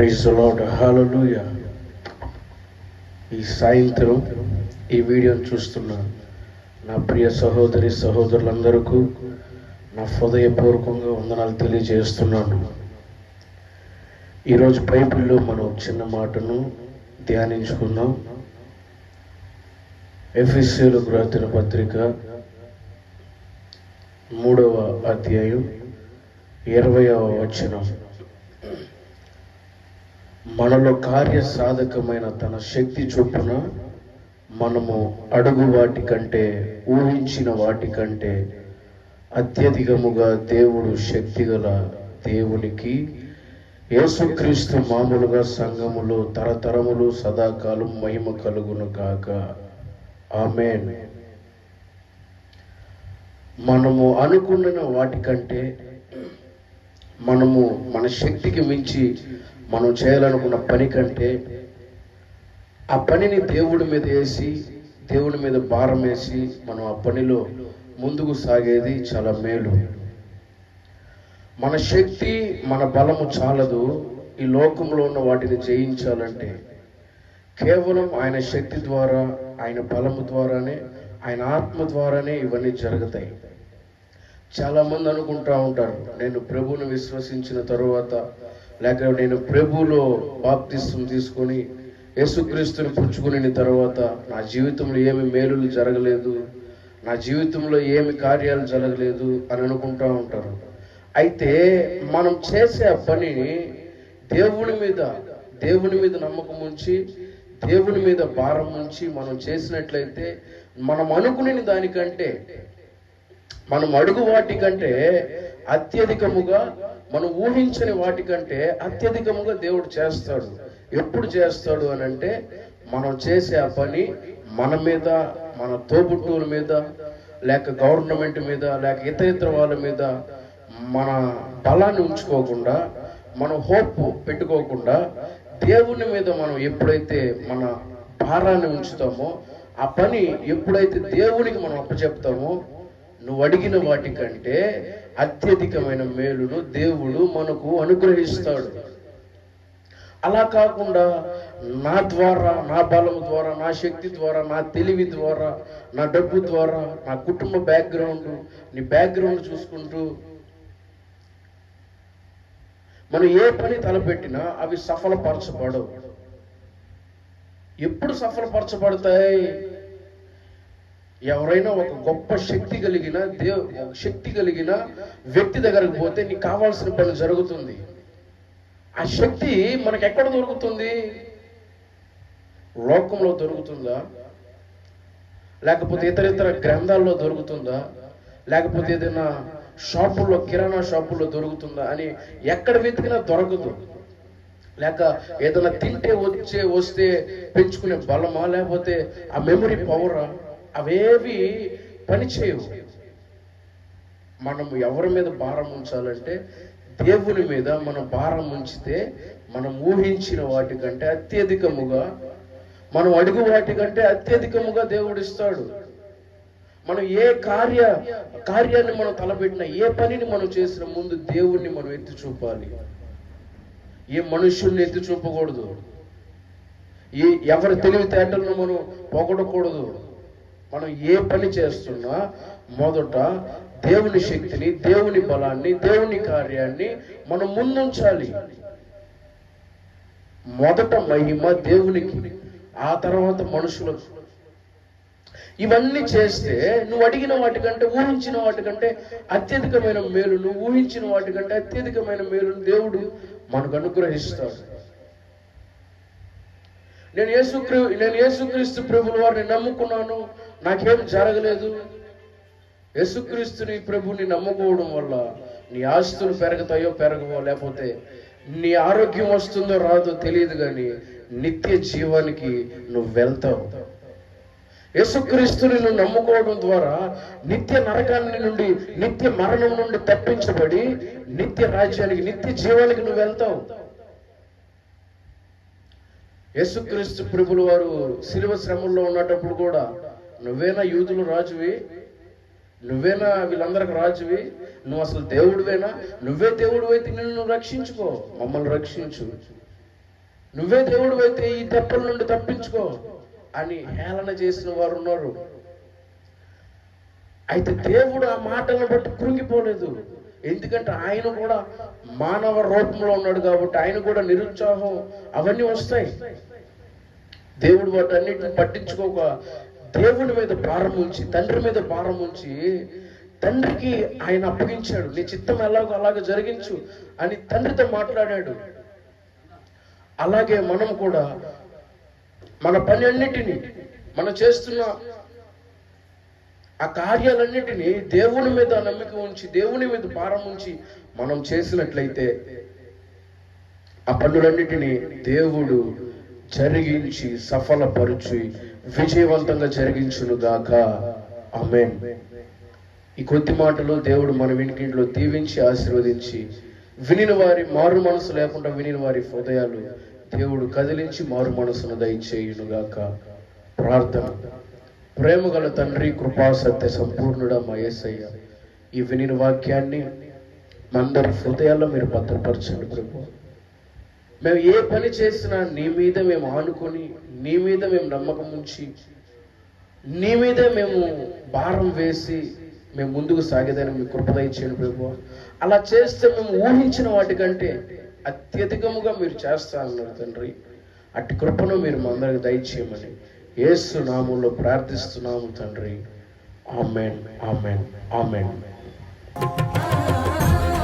Praise lord హాలూయ ఈ సాయంత్రం ఈ వీడియోను చూస్తున్న నా ప్రియ సహోదరి సహోదరులందరికీ నా హృదయపూర్వకంగా వందనాలు తెలియజేస్తున్నాను. ఈరోజు బైబిల్లో మనం చిన్న మాటను ధ్యానించుకుందాం. ఎఫ్ఎస్సీలకు రాసిన పత్రిక మూడవ అధ్యాయం ఇరవయవ వచనం. మనలో కార్య సాధకమైన తన శక్తి చొప్పున మనము అడుగు వాటి కంటే ఊహించిన వాటి కంటే అత్యధికముగా దేవుడు శక్తిగల దేవునికి యేసుక్రీస్తు మామూలుగా సంఘములు తరతరములు సదాకాలం మహిమ కలుగును కాక ఆమెన్. మనము అనుకున్న వాటికంటే మనము మన శక్తికి మించి మనం చేయాలనుకున్న పని కంటే ఆ పనిని దేవుడి మీద వేసి దేవుడి మీద భారం వేసి మనం ఆ పనిలో ముందుకు సాగేది చాలా మేలు. మన శక్తి మన బలము చాలదు. ఈ లోకంలో ఉన్న వాటిని జయించాలంటే కేవలం ఆయన శక్తి ద్వారా ఆయన బలము ద్వారానే ఆయన ఆత్మ ద్వారానే ఇవన్నీ జరుగుతాయి. చాలా మంది అనుకుంటా ఉంటారు నేను ప్రభువును విశ్వసించిన తరువాత లేక నేను ప్రభువులో బాప్తిస్తం తీసుకొని యేసుక్రీస్తుని పుచ్చుకుని తర్వాత నా జీవితంలో ఏమి మేలులు జరగలేదు నా జీవితంలో ఏమి కార్యాలు జరగలేదు అని అనుకుంటా ఉంటారు. అయితే మనం చేసే పని పనిని దేవుని మీద దేవుని మీద నమ్మకం ఉంచి దేవుని మీద భారం ఉంచి మనం చేసినట్లయితే మనం అనుకునే దానికంటే మనం అడుగు వాటికంటే అత్యధికముగా మనం ఊహించని వాటికంటే అత్యధికముగా దేవుడు చేస్తాడు. ఎప్పుడు చేస్తాడు అని అంటే మనం చేసే ఆ పని మన మీద మన తోబుట్టువుల మీద లేక గవర్నమెంట్ మీద లేక ఇతర ఇతర వాళ్ళ మీద మన బలాన్ని ఉంచుకోకుండా మనం హోప్ పెట్టుకోకుండా దేవుని మీద మనం ఎప్పుడైతే మన భారాన్ని ఉంచుతామో ఆ పని ఎప్పుడైతే దేవునికి మనం అప్పచెప్తామో నువ్వు అడిగిన వాటికంటే అత్యధికమైన మేలును దేవుడు మనకు అనుగ్రహిస్తాడు. అలా కాకుండా నా ద్వారా నా బలం ద్వారా నా శక్తి ద్వారా నా తెలివి ద్వారా నా డబ్బు ద్వారా నా కుటుంబ బ్యాక్గ్రౌండ్ నీ బ్యాక్గ్రౌండ్ చూసుకుంటూ మనం ఏ పని తలపెట్టినా అవి సఫలపరచబడవు. ఎప్పుడు సఫలపరచబడతాయి? ఎవరైనా ఒక గొప్ప శక్తి కలిగిన దేవ్ శక్తి కలిగిన వ్యక్తి దగ్గరకు పోతే నీకు కావాల్సిన పని జరుగుతుంది. ఆ శక్తి మనకు ఎక్కడ దొరుకుతుంది? లోకంలో దొరుకుతుందా? లేకపోతే ఇతర ఇతర గ్రంథాల్లో దొరుకుతుందా? లేకపోతే ఏదైనా షాపుల్లో కిరాణా షాపుల్లో దొరుకుతుందా అని ఎక్కడ వెతికినా దొరకదు. లేక ఏదైనా తింటే వచ్చే వస్తే పెంచుకునే బలమా? లేకపోతే ఆ మెమరీ పవరా? అవేవి పనిచేయవు మనము ఎవరి మీద భారం ఉంచాలంటే దేవుని మీద మనం భారం ఉంచితే మనం ఊహించిన వాటికంటే అత్యధికముగా మనం అడుగు వాటికంటే అత్యధికముగా దేవుడు ఇస్తాడు. మనం ఏ కార్య కార్యాన్ని మనం తలపెట్టిన ఏ పనిని మనం చేసిన ముందు దేవుణ్ణి మనం ఎత్తి చూపాలి. ఏ మనుషుల్ని ఎత్తి చూపకూడదు. ఈ ఎవరి తెలివితేటలను మనం పొగడకూడదు మనం ఏ పని చేస్తున్నా మొదట దేవుని శక్తిని దేవుని బలాన్ని దేవుని కార్యాన్ని మనం ముందుంచాలి. మొదట మహిమ దేవునికి ఆ తర్వాత మనుషులకు. ఇవన్నీ చేస్తే నువ్వు అడిగిన వాటికంటే ఊహించిన వాటికంటే అత్యధికమైన మేలు నువ్వు ఊహించిన వాటికంటే అత్యధికమైన మేలును దేవుడు మనకు అనుగ్రహిస్తాడు. నేను యేసుక్రీ నేను యేసుక్రీస్తు ప్రభుల వారిని నమ్ముకున్నాను. నాకేం జరగలేదు. యేసుక్రీస్తుని ప్రభుని నమ్ముకోవడం వల్ల నీ ఆస్తులు పెరుగుతాయో పెరగవో లేకపోతే నీ ఆరోగ్యం వస్తుందో రాదో తెలియదు కానీ నిత్య జీవానికి నువ్వు వెళ్తావు. యేసుక్రీస్తుని నువ్వు నమ్ముకోవడం ద్వారా నిత్య నరకాన్ని నుండి నిత్య మరణం నుండి తప్పించబడి నిత్య రాజ్యానికి నిత్య జీవానికి నువ్వు వెళ్తావు. యేసుక్రీస్తు ప్రభులు వారు శిలువ శ్రమల్లో ఉన్నటప్పుడు కూడా నువ్వేనా యూదులు రాజువి? నువ్వేనా వీళ్ళందరికి రాజువి? నువ్వు అసలు దేవుడివేనా? నువ్వే దేవుడు అయితే నిన్ను రక్షించుకో మమ్మల్ని రక్షించు. నువ్వే దేవుడు అయితే ఈ దెబ్బల నుండి తప్పించుకో అని హేళన చేసిన వారు ఉన్నారు. అయితే దేవుడు ఆ మాటలను బట్టి కృంగిపోలేదు. ఎందుకంటే ఆయన కూడా మానవ రూపంలో ఉన్నాడు కాబట్టి ఆయన కూడా నిరుత్సాహం అవన్నీ వస్తాయి. దేవుడు వాటన్నిటిని పట్టించుకోక దేవుని మీద భారం ఉంచి తండ్రి మీద భారం ఉంచి తండ్రికి ఆయన అప్పగించాడు. నీ చిత్తం ఎలాగో అలాగ జరిగించు అని తండ్రితో మాట్లాడాడు. అలాగే మనం కూడా మన పని అన్నిటినీ మనం చేస్తున్న ఆ కార్యాలన్నిటినీ దేవుని మీద నమ్మిక ఉంచి దేవుని మీద భారం ఉంచి మనం చేసినట్లయితే ఆ పనులన్నిటినీ దేవుడు జరిగించి సఫలపరుచి విజయవంతంగా జరిగించును గాక. అమెన్ ఈ కొద్ది మాటలు దేవుడు మన వినికింట్లో దీవించి ఆశీర్వదించి వినిన వారి మారు మనసు లేకుండా వినిన వారి హృదయాలు దేవుడు కదిలించి మారు మనసును దయచేయును గాక. ప్రార్థన. ప్రేమ గల తండ్రి కృపా సత్య సంపూర్ణుడా మా ఈ వినిన వాక్యాన్ని మందరి అందరి హృదయాల్లో మీరు భద్రపరచండి ప్రభు. మేము ఏ పని చేసినా నీ మీద మేము ఆనుకొని నీ మీద మేము నమ్మకం ఉంచి నీ మీదే మేము భారం వేసి మేము ముందుకు సాగేదని మీ కృప ప్రభు అలా చేస్తే మేము ఊహించిన వాటికంటే అత్యధికముగా మీరు చేస్తా అన్నారు తండ్రి. అట్టి కృపను మీరు మా అందరికి దయచేయమని ఏసు నామంలో ప్రార్థిస్తున్నాము తండ్రి. Amen amen amen. ఆ